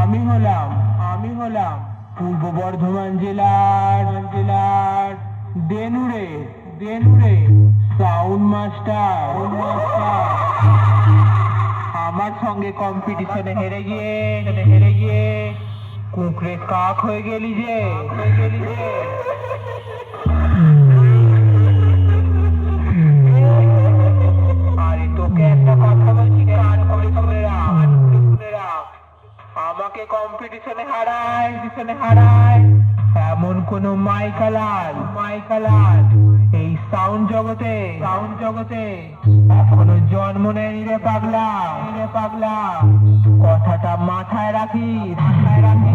আমি হলাম আমি হলাম পূর্ব বর্ধমান জেলার জেলার দেনুরে দেনুরে সাউন্ড মাস্টার আমার সঙ্গে কম্পিটিশনে হেরে গিয়ে হেরে গিয়ে কুঁকড়ে কাক হয়ে গেলি যে হয়ে গেলি যে। আমাকে কম্পিটিশনে হারায় পিছনে হারায়। এমন কোন মাইকালাল মাইকালাল এই সাউন্ড জগতে সাউন্ড জগতে এখনও জন্ম নেয়নি রে পাগলা রে পাগলা। কথাটা মাথায় রাখি মাথায় রাখি